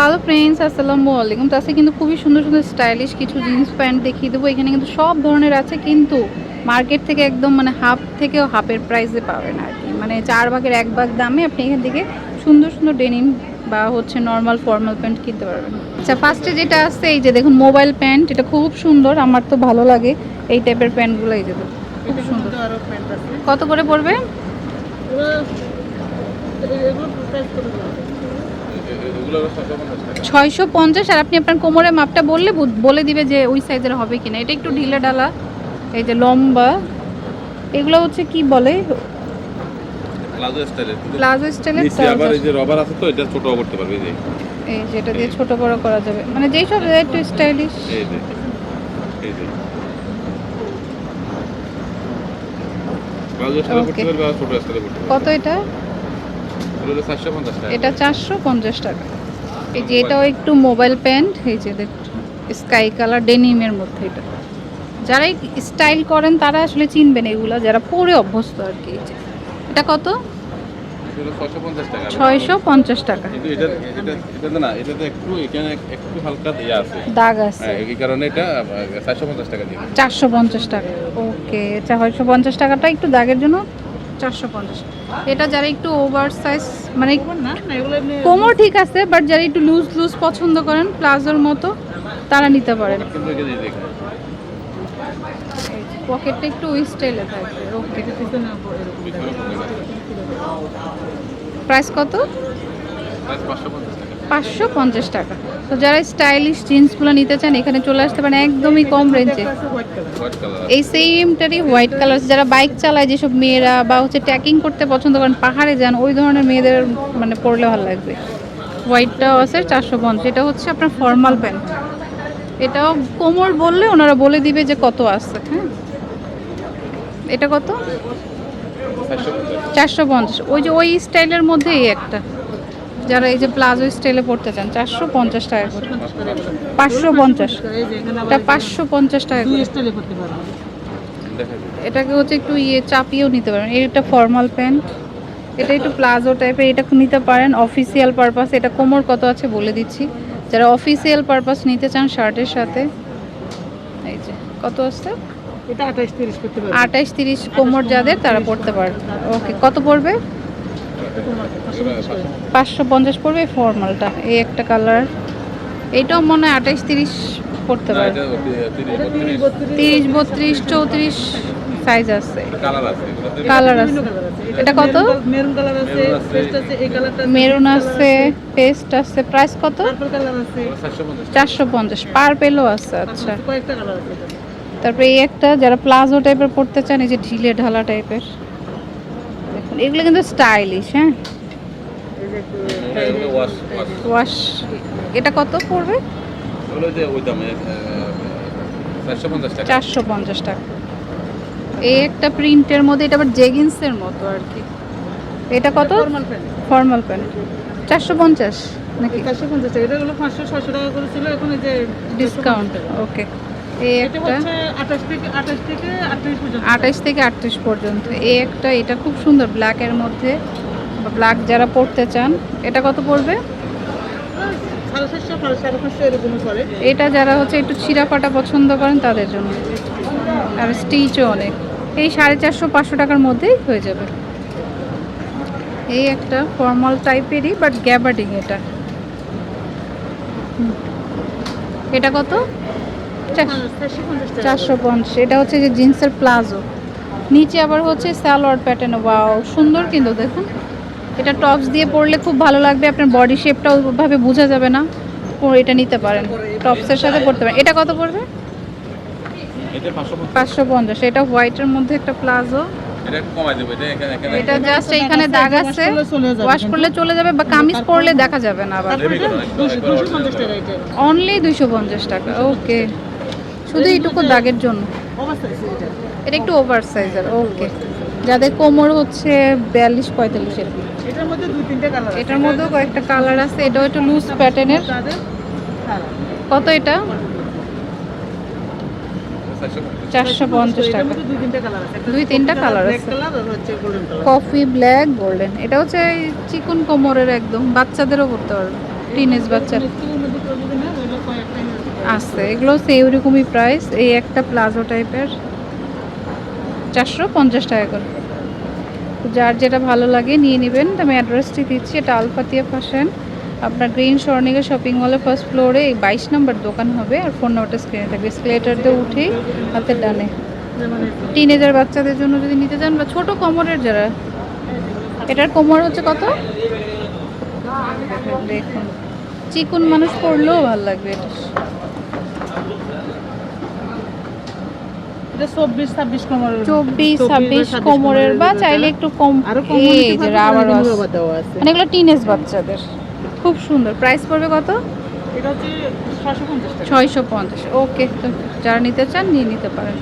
Hello friends আসসালামু আলাইকুম তো আজকে কিন্তু খুবই সুন্দর সুন্দর স্টাইলিশ কিছু জিন্স প্যান্ট দেখিয়ে দেবো। এখানে কিন্তু সব ধরনের আছে কিন্তু মার্কেট থেকে একদম মানে হাফ থেকেও হাফের প্রাইসে পাবেন আর কি। মানে চার ভাগের এক ভাগ দামে আপনি এখান থেকে সুন্দর সুন্দর ডেনিম বা হচ্ছে নর্মাল ফর্মাল প্যান্ট কিনতে পারবেন। আচ্ছা ফার্স্টে যেটা আছে এই যে দেখুন মোবাইল প্যান্ট এটা খুব সুন্দর। আমার তো ভালো লাগে এই টাইপের প্যান্টগুলো এই যে খুব সুন্দর। প্যান্ট কত করে পড়বে এগুলো- এগুলো price কত করে? ছয়শো পঞ্চাশ আর আপনি আপনার কোমরের মাপটা বললে বলে দিবে যে ওই সাইজের হবে কিনা। এটা একটু ঢিলে ডালা এই যে লম্বা। এগুলো হচ্ছে কি বলে? প্লাজো স্টাইলের। প্লাজো স্টাইলের আবার এই যে রবার আছে তো এটা ছোট করতে পারবে এই যে। এই যেটা দিয়ে ছোট বড় করা যাবে। মানে যেই সব একটু স্টাইলিশ এই যে। এই যে। প্লাজো স্টাইলে করতে পারবে আর ছোট স্টাইলে করতে পারবে। কত এটা? চারশো পঞ্চাশ টাকা। এটা চারশো পঞ্চাশ টাকা। এই যে এটাও একটু মোবাইল প্যান্ট এই যে স্কাই কালার ডেনিমের মধ্যে এটা। যারা স্টাইল করেন তারা আসলে চিনবেন এগুলো যারা পরে অভ্যস্ত আর কি এই যে। এটা কত? ছয়শো পঞ্চাশ টাকা। ছয়শো টাকা। দাগ আছে। হ্যাঁ এই কারণে এটা চারশো পঞ্চাশ টাকা চারশো পঞ্চাশ টাকা। ওকে চারশো পঞ্চাশ টাকাটা একটু দাগের জন্য চারশো পঞ্চাশ এটা যারা একটু ওভার সাইজ মানে কোমর ঠিক আছে বাট যারা একটু লুজ লুজ পছন্দ করেন প্লাজোর মতো তারা নিতে পারেন। পকেটটা একটু ওই স্টাইলে থাকবে। প্রাইস কত? পাঁচশো পঞ্চাশ টাকা। তো যারা স্টাইলিশ জিন্সগুলো নিতে চান এখানে চলে আসতে পারেন একদমই কম রেঞ্জে এই সেমটারই হোয়াইট কালার যারা বাইক চালায় যেসব মেয়েরা বা হচ্ছে ট্যাকিং করতে পছন্দ করেন পাহাড়ে যান ওই ধরনের মেয়েদের মানে পরলে ভালো লাগবে। হোয়াইটটাও আছে চারশো পঞ্চাশ। এটা হচ্ছে আপনার ফর্মাল প্যান্ট এটাও কোমর বললে ওনারা বলে দিবে যে কত আছে হ্যাঁ? এটা কত? চারশো পঞ্চাশ। ওই যে ওই স্টাইলের মধ্যেই একটা। যারা এই যে প্লাজো স্টাইলে পড়তে চান চারশো পঞ্চাশ টাকা করে। পাঁচশো পঞ্চাশ। এটা পাঁচশো পঞ্চাশ টাকা এটাকে হচ্ছে একটু ইয়ে চাপিয়েও নিতে পারেন। এটা ফর্মাল প্যান্ট এটা একটু প্লাজো টাইপের এটা নিতে পারেন। অফিসিয়াল পারপাস এটা কোমর কত আছে বলে দিচ্ছি। যারা অফিসিয়াল পারপাস নিতে চান শার্টের সাথে এই যে কত আছে? এটা আঠাশ তিরিশ করতে তিরিশ কোমর যাদের তারা পড়তে পারবে। ওকে কত পড়বে? পাঁচশো পঞ্চাশ পড়বে ফর্মালটা এই একটা কালার। এইটাও মনে হয় আঠাইশ তিরিশ পড়তে পারে। তিরিশ বত্রিশ। বত্রিশ। তিরিশ বত্রিশ চৌত্রিশ সাইজ আছে। কালার আছে এটা কত? মেরুন কালার আছে পেস্ট আছে এই কালারটা মেরুন আছে পেস্ট আছে। প্রাইস কত? পার্পল কালার আছে। চারশো পঞ্চাশ। পঞ্চাশ। পার্পেলও আছে আচ্ছা। তারপরে এই একটা যারা প্লাজো টাইপের পড়তে চান এই যে ঢিলে ঢালা টাইপের এগুলো কিন্তু স্টাইলিশ হ্যাঁ? ওয়াশ এটা কত পড়বে? ওগুলো যে ওই দামে চারশো পঞ্চাশ টাকা। এই একটা প্রিন্টের মধ্যে এটা আবার জেগিন্সের মতো আর কি। এটা কত? Formal pant. Formal pant. চারশো পঞ্চাশ নাকি? চারশো পঞ্চাশ টাকা। এটা হলো পাঁচশো ছশো টাকা করে ছিল। এখন এই যে ডিসকাউন্ট ওকে এই একটা আঠাশ থেকে আটত্রিশ পর্যন্ত। এই একটা এটা খুব সুন্দর ব্ল্যাকের মধ্যে। ব্ল্যাক যারা পড়তে চান এটা কত পড়বে? এটা যারা হচ্ছে একটু ছিঁড়া ফাটা পছন্দ করেন তাদের জন্য। আর স্টিচও অনেক। এই সাড়ে চারশো পাঁচশো টাকার মধ্যেই হয়ে যাবে। এই একটা ফর্মাল টাইপেরই বাট গ্যাবার্ডিং এটা। এটা কত? চারশো পঞ্চাশ। এটা হচ্ছে যে জিন্সের প্লাজো। নিচে আবার হচ্ছে সালোয়ার প্যাটার্ন ওয়াও সুন্দর কিন্তু দেখুন। এটা টপস দিয়ে পরলে খুব ভালো লাগবে। আপনার বডি শেপটাও ওভাবে বোঝা যাবে না। এটা নিতে পারেন। টপসের সাথে পরতে পারেন। এটা কত পড়বে? পাঁচশো পঞ্চাশ। এটা হোয়াইটের মধ্যে একটা প্লাজো। এটা একটু কমাই দেবো। এটা এখানে এখানে জাস্ট এইখানে দাগ আছে ওয়াশ করলে চলে যাবে বা কামিজ পরলে দেখা যাবে না আবার। অনলি দুইশো পঞ্চাশ টাকা ওকে শুধু এইটুকু দাগের জন্য। এটা একটু ওভার সাইজের ওকে যাদের কোমর হচ্ছে বিয়াল্লিশ পঁয়তাল্লিশ এরকম। এটার মধ্যে দুই তিনটে কালার এটার মধ্যেও কয়েকটা কালার আছে এটাও একটু লুজ প্যাটার্নের কত এটা? চারশো পঞ্চাশ টাকা। দুই তিনটে কালার আছে। আর কফি ব্ল্যাক গোল্ডেন এটা হচ্ছে চিকন কোমরের একদম বাচ্চাদেরও পড়তে পারবে। টিনেজ বাচ্চার। আছে। এগুলো সেই ওরকমই প্রাইস। এই একটা প্লাজো টাইপের। চারশো পঞ্চাশ টাকা করে। যার যেটা ভালো লাগে নিয়ে নেবেন। আমি অ্যাড্রেসটি দিচ্ছি। এটা আলফাতিয়া ফ্যাশন আপনার গ্রিন স্বর্ণিকা শপিং মলের ফার্স্ট ফ্লোরে এই বাইশ নম্বর দোকান হবে। আর ফোন নাম্বারটা স্ক্রিনে থাকবে। স্কেলেটার দিয়ে উঠেই হাতের ডানে। টিনেজার বাচ্চাদের জন্য যদি নিতে চান বা ছোট কোমরের যারা, এটার কোমর হচ্ছে কত? দেখুন। চিকুন মানুষ পরলেও ভালো লাগবে এটা। চব্বিশ ছাব্বিশ কোমরের চব্বিশ ছাব্বিশ কোমরের বা চাইলে একটু কম রাবার মানে এগুলো টিনেজ বাচ্চাদের। খুব সুন্দর। প্রাইস পড়বে কত? এটা হচ্ছে ছয়শো পঞ্চাশ। ওকে তো যারা নিতে চান নিয়ে নিতে পারেন।